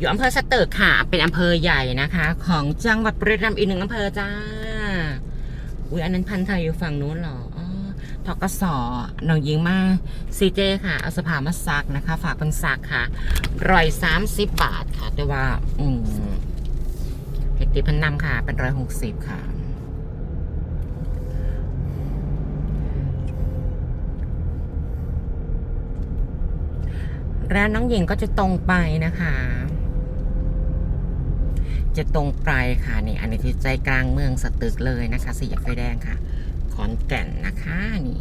อยู่อำเภอสตึกค่ะ เป็นอำเภอใหญ่นะคะ ของจังหวัดบุรีรัมย์อีกหนึ่งอำเภอจ้า อุ้ยอันนั้นพันธ์ไทยอยู่ฝั่งนู้นเหรออ๋อทกสน้องยิงมาซีเจค่ะเอาสภามาซักนะคะ ฝากเป็นซักค่ะร้อยสามสิบบาทค่ะ แต่ว่า อืมเฮกติพันนำค่ะ เป็นร้อยหกสิบค่ะ ร้านน้องหญิงก็จะตรงไปนะคะ จะตรงปลายค่ะนี่อันนี้คือใจกลางเมืองสตึกเลยนะคะสีแยกไฟแดงค่ะ ขอนแก่นนะคะนี่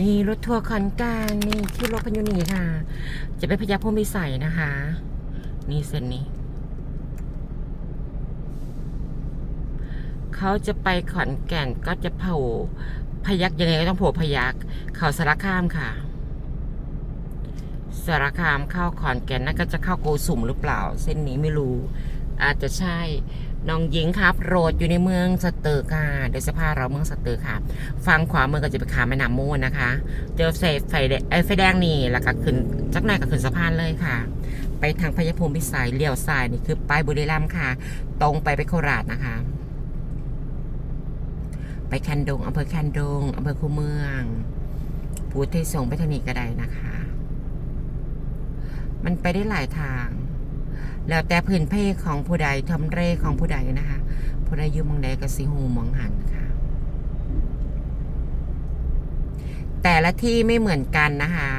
นี่รถทัวร์ขอนแก่นนี่ที่รถกันยู่นี่ค่ะ จะไปพยาพมิสัยนะคะ นี่เส้นนี้ เขาจะไปขอนแก่นก็จะเผาพยักยังไงก็ต้องโผล่พยักเขาสารคามค่ะ สารคามเข้าขอนแก่นนั่นก็จะเข้าโกสุมหรือเปล่า เส้นนี้ไม่รู้ อาจจะใช่ น้องหญิงครับ โรดอยู่ในเมืองสตึกค่ะ เดี๋ยวจะพาเราเมืองสตึกค่ะ ฝั่งขวามือก็จะไปขาแม่น้ำมูลนะคะ เจอไฟไฟแดงเอ้ยไฟแดงนี่ แล้วก็ขึ้นจักหน่อยก็ขึ้นสะพานเลยค่ะ ไปทางพญาภูมิพิสัยเลี้ยวซ้ายนี่คือไปบุรีรัมย์ค่ะ ตรงไปไปโคราชนะคะ ไปแคนดงอำเภอแคนดงอำเภอคูเมืองปูเทศงไปทางนี้ก็ได้นะคะ มันไปได้หลายทาง แล้วแต่พื้นเพของผู้ใดทำเร่ของผู้ใดนะคะ ผู้ใดอยู่มองใดก็สิหูมองหันค่ะ แต่ละที่ไม่เหมือนกันนะคะ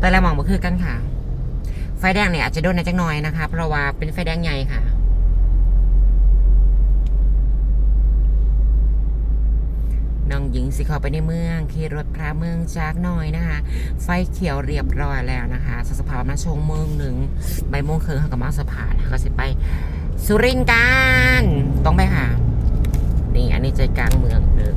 แต่ละมองบ่คือกันค่ะ ไฟแดงเนี่ยอาจจะโดนในจักหน่อยนะคะ เพราะว่าเป็นไฟแดงใหญ่ค่ะ น้องหญิงสิเข้าไปในเมืองขี่รถพระเมืองจากหน้อยนะคะ ไฟเขียวเรียบร้อยแล้วนะคะสสภาพมาชงเมืองหนึ่งใบโมงครึ่งเขากับมาสะพานก็สิไปสุรินทร์กันต้องไปค่ะนี่อันนี้ใจกลางเมืองเลย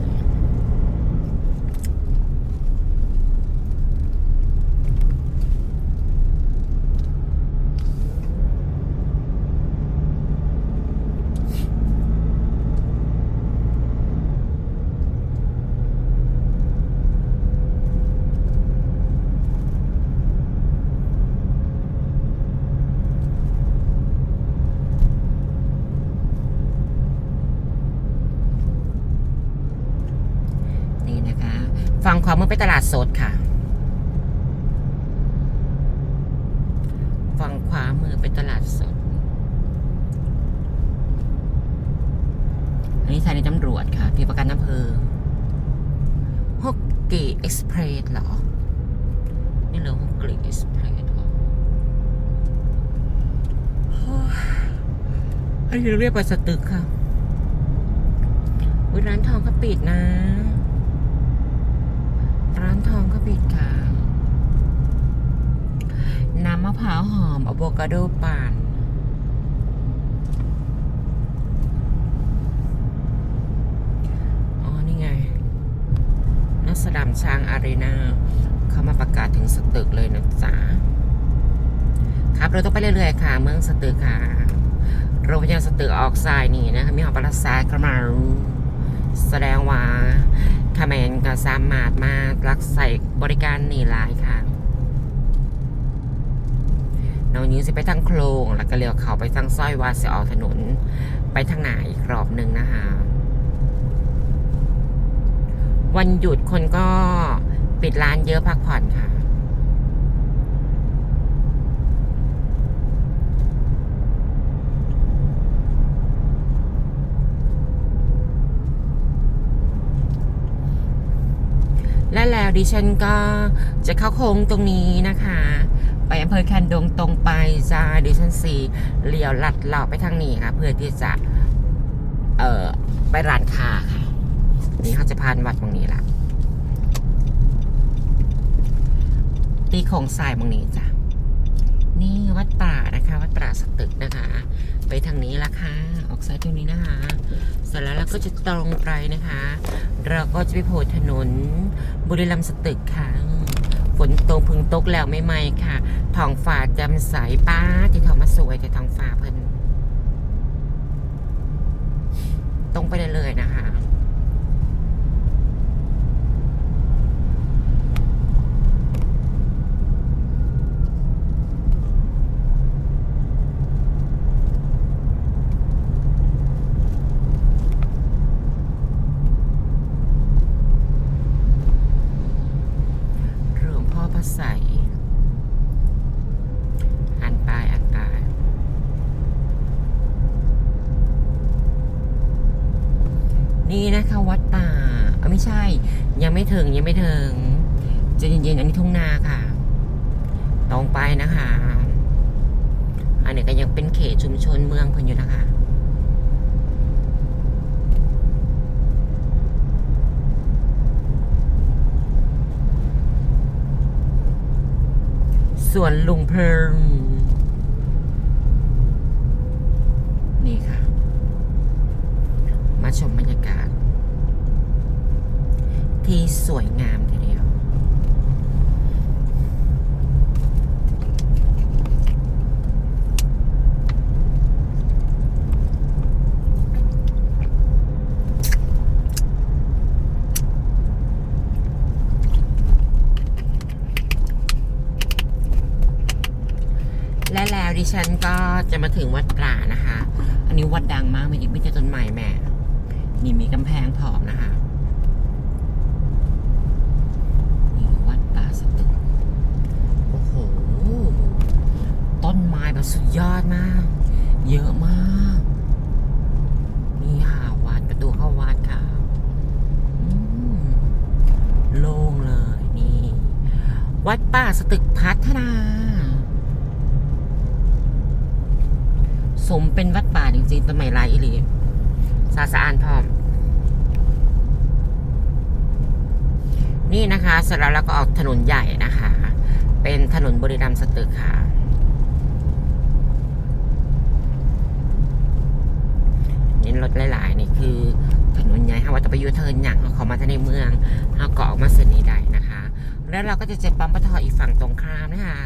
นี่นะคะ ฝั่งขวามือไปตลาดสดค่ะ ฝั่งขวามือไปตลาดสด อันนี้สถานีตำรวจค่ะที่ประกันอำเภอฮกกีเอ็กซ์เพรสเหรอ นี่เหรอฮกกีเอ็กซ์เพรสเหรอโอ้ยอันนี้เรียกไปสตึกค่ะร้านทองก็ปิดนะ ร้านทองก็ปิดค่ะ น้ำมะพร้าวหอมอะโวคาโดป่านอ๋อนี่ไงนักสดามช้างอารีนาเขามาประกาศถึงสตึกเลยนะจ๊ะครับเราต้องไปเรื่อยๆค่ะ เมืองสตึกค่ะโรงพยาบาลสตึกออกซ้ายนี่นะคะมีหอปราสาทเข้ามาแสดงว่า คาแมนก็สามารถมารักใส่บริการนี่หลายค่ะน้องยิงสิไปทางโคลงแล้วก็เลี้ยวเข้าไปทางซอยวาสิออกถนน ไปทางไหนอีกรอบหนึ่งนะคะ วันหยุดคนก็ปิดร้านเยอะพักผ่อนค่ะ แล้วดิฉันก็จะเข้าโค้งตรงนี้นะคะ ไปอำเภอแคนดงตรงไปจ้าดิฉันสีเลี้ยวลัดเลาไปทางนี้ค่ะ เพื่อที่จะ เอ่อ ไปร้านค้าค่ะ นี่เขาจะพานวัดตรงนี้ละตีโของสายมองนี้จ้ะนี่วัดป่านะคะ วัดป่าสตึกนะคะ ไปทางนี้ละค่ะ ออกซ้ายตรงนี้นะคะเสร็จแล้วเราก็จะตรงไปนะคะ เราก็จะไปโผล่ถนนบุรีรัมย์สตึกค่ะ ฝนตกพึงตกแล้วไม่ไหมค่ะท้องฟ้าแจ่มใสป้าที่ทองมาสวยแต่ท้องฟ้าเพิ่นตรงไปเลยนะคะ หลวงพ่อพระใสยอ่านปลายอ่านปลาย นี่นะคะวัดป่าเอ้าไม่ใช่ ยังไม่ถึงยังไม่ถึงจะเย็นๆอันนี้ทุ่งนาค่ะ ตรงไปนะคะ อันนี้ก็ยังเป็นเขตชุมชนเมืองพนอยู่นะคะส่วนลุงเพลินค่ะ มา ชมบรรยากาศ ที่สวยงามทีเดียว และแล้วดิฉันก็จะมาถึงวัดปลานะคะ อันนี้วัดดังมากไม่ใช่ไม่ใช่ต้นไม้แม่ นี่มีกำแพงผอมนะคะนี่วัดป่าสตึกโอ้โห ต้นไม้แบบสุดยอดมาก เยอะมากนี่ค่ะวัดประตูเข้าวัดค่ะโล่งเลยนี่ วัดป่าสตึกพัฒนา สมเป็นวัดป่าจริงๆสมัยไรอีหลี สาสะอานพร้อม นี่นะคะเสร็จแล้วเราก็ออกถนนใหญ่นะคะ เป็นถนนบรีรัมสตึกค่ะ นี่รถหลายๆ นี่คือถนนใหญ่ค่ะว่าจะไปยูเทิร์นอย่างเขามาที่ในเมืองเขาก็ออกมาเส้นนี้ได้นะคะ แล้วเราก็จะเจอปั๊มปตทอีกฝั่งตรงข้ามนะคะ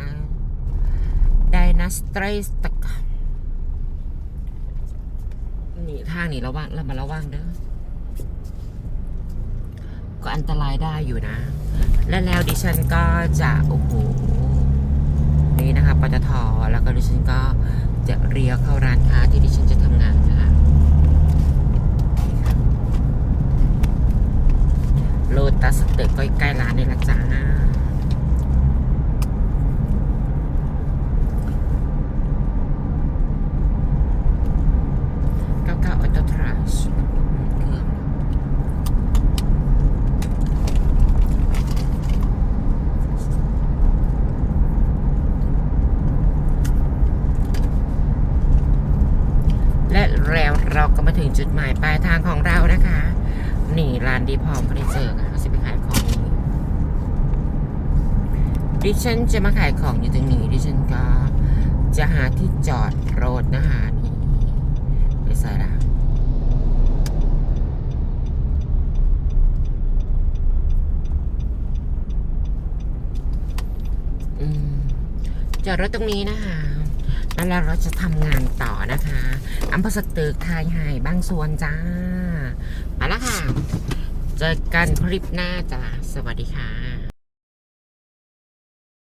ไดนาสตรีสตก นี่ทางนี้ระวังเรามาระวังเด้อก็อันตรายได้อยู่นะ และแล้วดิฉันก็จะโอ้โหนี่นะคะปตทแล้วก็ดิฉันก็จะเรียวเข้าร้านค้าที่ดิฉันจะทำงานนะคะโลตัสตึกก็ใกล้ร้านนี่ละจ้า เก้าเก้าออโตทรัสเครื่อง และแล้วเราก็มาถึงจุดหมายปลายทางของเรานะคะ นี่ร้านดี พร้อมเฟอร์นิเจอร์ค่ะเขาจะไปขายของดิฉันจะมาขายของอยู่ตรงนี้ดิฉันก็จะหาที่จอดรถนะคะนี่ไปใส่ละจอดรถตรงนี้นะคะแล้วเราจะทำงานต่อนะคะอำเภอสตึกทายไห่บางส่วนจ้า มาแล้วค่ะ เจอกันคลิปหน้าจ้าสวัสดีค่ะ